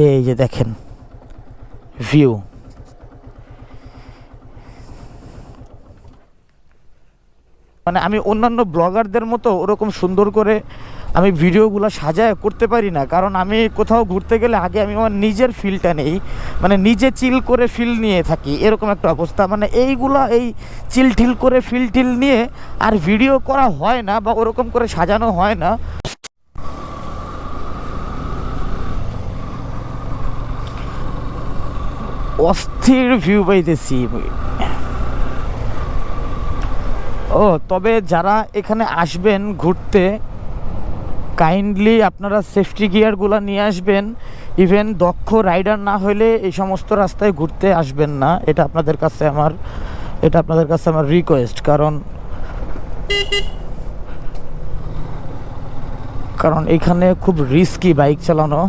এই যে দেখেন ভিউ মানে আমি অন্যান্য ব্লগারদের মতো ওরকম সুন্দর করে আমি ভিডিওগুলো সাজায় করতে পারি না, কারণ আমি কোথাও ঘুরতে গেলে আগে আমি আমার নিজের ফিলটা নেই মানে নিজে চিল করে ফিল নিয়ে থাকি, এরকম একটা অবস্থা। মানে এইগুলো, এই চিল ঠিল করে ফিল টিল নিয়ে আর ভিডিও করা হয় না বা ওরকম করে সাজানো হয় না। অস্থির ভিউ পাইতেছি। ও, তবে যারা এখানে আসবেন ঘুরতে কাইন্ডলি আপনারা সেফটি গিয়ারগুলো নিয়ে আসবেন। ইভেন দক্ষ রাইডার না হলে এই সমস্ত রাস্তায় ঘুরতে আসবেন না। এটা আপনাদের কাছে আমার, এটা আপনাদের কাছে আমার রিকোয়েস্ট কারণ কারণ এখানে খুব রিস্কি বাইক চালানো।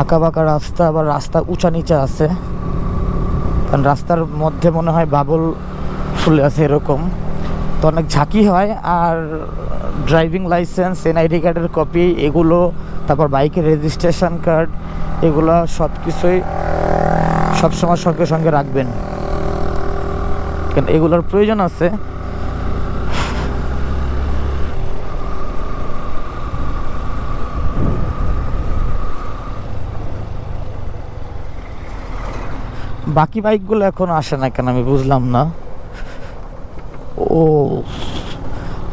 আঁকা বাঁকা রাস্তা আবার রাস্তা উঁচা নিচা আছে। কারণ রাস্তার মধ্যে মনে হয় বাবল ফুলে আছে এরকম। তো অনেক ঝাঁকি হয় আর ড্রাইভিং লাইসেন্স, এনআইডি কার্ডের কপি এগুলো, তারপর বাইকের রেজিস্ট্রেশন কার্ড, এগুলো সব কিছুই সবসময় সঙ্গে সঙ্গে রাখবেন। কারণ এগুলোর প্রয়োজন আছে। বাকি বাইকগুলো এখন আসে না কেন আমি বুঝলাম না। ও,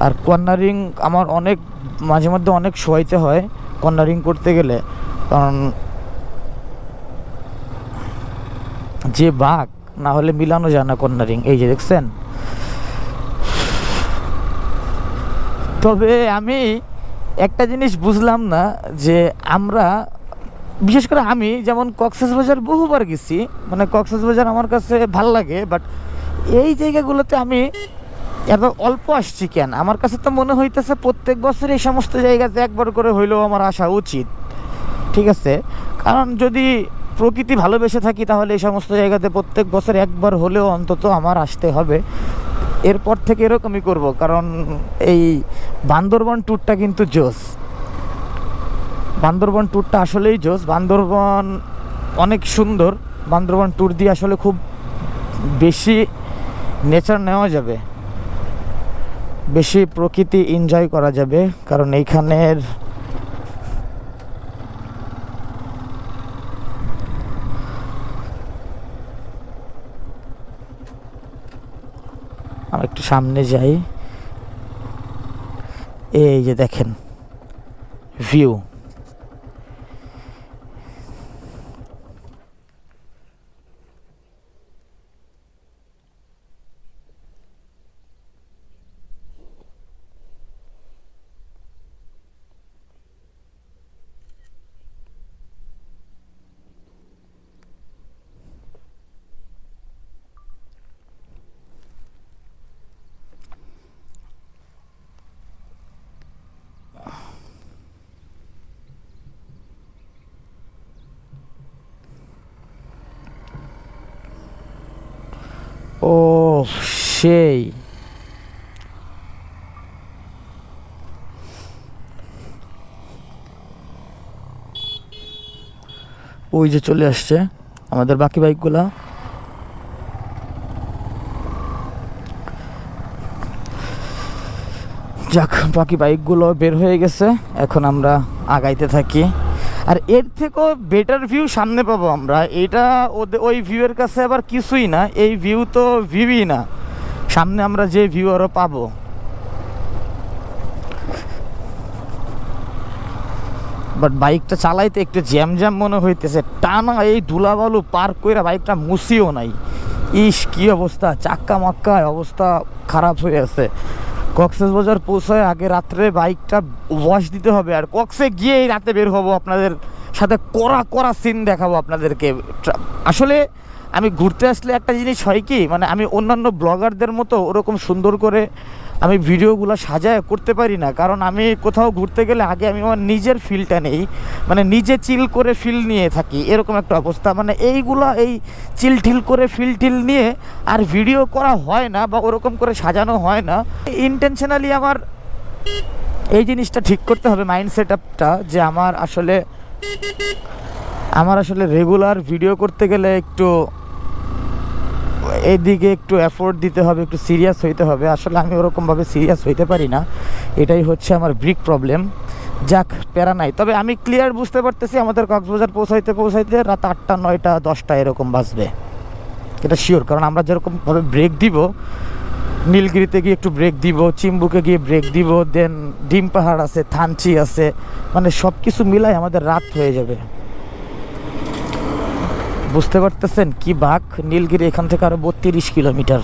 আর কর্নারিং আমার অনেক, মাঝে মধ্যে অনেক শোয়াইতে হয় কর্নারিং করতে গেলে। কারণ যে বাঘ, না হলে মিলানো যায় না কর্নারিং। এই যে দেখছেন? তবে আমি একটা জিনিস বুঝলাম না যে আমরা বিশেষ করে আমি যেমন কক্সবাজার বহুবার গেছি মানে কক্সবাজার আমার কাছে ভালো লাগে বাট এই জায়গাগুলোতে আমি এত অল্প আসছি কেন? আমার কাছে তো মনে হইতেছে প্রত্যেক বছর এই সমস্ত জায়গাতে একবার করে হইলেও আমার আসা উচিত। ঠিক আছে? কারণ যদি প্রকৃতি ভালোবেসে থাকি তাহলে এই সমস্ত জায়গাতে প্রত্যেক বছর একবার হলেও অন্তত আমার আসতে হবে। এরপর থেকে এরকমই করব, কারণ এই বান্দরবন ট্যুরটা কিন্তু জোস। বান্দরবন ট্যুরটা আসলেই জোস। বান্দরবন অনেক সুন্দর। বান্দরবন ট্যুর দিয়ে আসলে খুব বেশি নেচার নেওয়া যাবে। বেশি প্রকৃতি এনজয় করা যাবে। কারণ এইখানের আমি একটু সামনে যাই। এই যে দেখেন ভিউ ও সেই ওই যে চলে আসছে আমাদের বাকি বাইকগুলা। যাক, বাকি বাইকগুলো বের হয়ে গেছে। এখন আমরা আগাইতে থাকি। আর এর থেকেও বেটার ভিউ সামনে পাবো আমরা। এটা ওদের ওই ভিউয়ের কাছে আবার কিছুই না, এই ভিউ তো ভিউই না। সামনে আমরা যে ভিউ আরও পাবো। বাট বাইকটা চালাইতে একটু জ্যাম জ্যাম মনে হইতেছে। টানা এই ধুলাবালু পার কইরা বাইকটা মুছিও নাই। ইস, কি অবস্থা? চাক্কা মাক্কায় অবস্থা খারাপ হয়ে আছে। কক্সেস বাজার পৌঁছায় আগে রাত্রে বাইকটা ওয়াশ দিতে হবে। আর কক্সে গিয়েই রাতে বের হব আপনাদের সাথে কড়া কড়া সিন দেখাবো আপনাদেরকে। আসলে আমি ঘুরতে আসলে একটা জিনিস হয় কি মানে আমি অন্যান্য ব্লগারদের মতো ওরকম সুন্দর করে আমি ভিডিওগুলো সাজায় করতে পারি না। কারণ আমি কোথাও ঘুরতে গেলে আগে আমি আমার নিজের ফিলটা নেই। মানে নিজে চিল করে ফিল নিয়ে থাকি, এরকম একটা অবস্থা। মানে এইগুলো, এই চিল ঠিল করে ফিল টিল নিয়ে আর ভিডিও করা হয় না বা ওরকম করে সাজানো হয় না। ইন্টেনশনালি আমার এই জিনিসটা ঠিক করতে হবে মাইন্ড সেট আপটা যে আমার আসলে আমার আসলে রেগুলার ভিডিও করতে গেলে একটু এদিকে একটু এফোর্ট দিতে হবে, একটু সিরিয়াস হইতে হবে। আসলে আমি ওরকমভাবে সিরিয়াস হইতে পারি না। এটাই হচ্ছে আমার ব্রিক প্রবলেম যাক, প্যারা নাই। তবে আমি ক্লিয়ার বুঝতে পারতেছি আমাদের কক্সবাজার পৌঁছাইতে পৌঁছাইতে রাত আটটা, নয়টা, দশটা এরকম বাজবে। এটা শিওর কারণ আমরা যেরকমভাবে ব্রেক দিব, নীলগিরিতে গিয়ে একটু ব্রেক দিব, চিম্বুকে গিয়ে ব্রেক দিব দেন ডিম পাহাড় আছে, থানচি আছে মানে সব কিছু মিলাই আমাদের রাত হয়ে যাবে। বুঝতে পারতেছেন কি বাঘ? নীলগিরি এখান থেকে আরও বত্রিশ কিলোমিটার।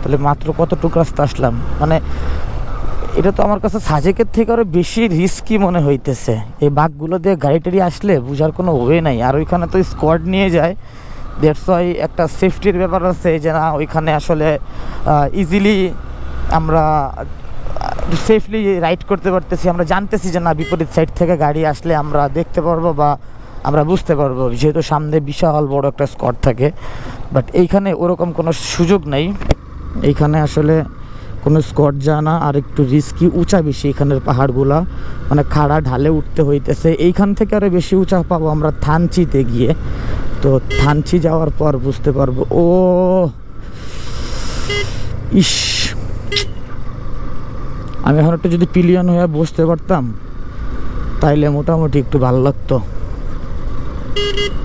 তাহলে মাত্র কতটুকু রাস্তা আসলাম? মানে এটা তো আমার কাছে সাজেকের থেকে আরও বেশি রিস্কি মনে হইতেছে। এই বাঘগুলো দিয়ে গাড়ি টাড়ি আসলে বুঝার কোনো ওয়ে নাই। আর ওইখানে তো স্কোয়াড নিয়ে যায়। ওয়াই একটা সেফটির ব্যাপার আছে যে, না, ওইখানে আসলে ইজিলি আমরা সেফলি রাইড করতে পারতেছি। আমরা জানতেছি যে, না, বিপরীত সাইড থেকে গাড়ি আসলে আমরা দেখতে পারব বা আমরা বুঝতে পারব, যেহেতু সামনে বিশাল বড় একটা স্কট থাকে। বাট এইখানে ওরকম কোনো সুযোগ নেই। এইখানে আসলে কোনো স্কট জানা, আর একটু রিস্কি উঁচা বেশি এখানের পাহাড়গুলা। মানে খাড়া ঢালে উঠতে হইতেছে। এইখান থেকে আরও বেশি উঁচা পাবো আমরা থানচিতে গিয়ে। তো থানচি যাওয়ার পর বুঝতে পারব। ও, ইস। আমি এখন একটু যদি পিলিয়ন হয়ে বসতে পারতাম, তাইলে মোটামুটি একটু ভালো লাগতো। Beep.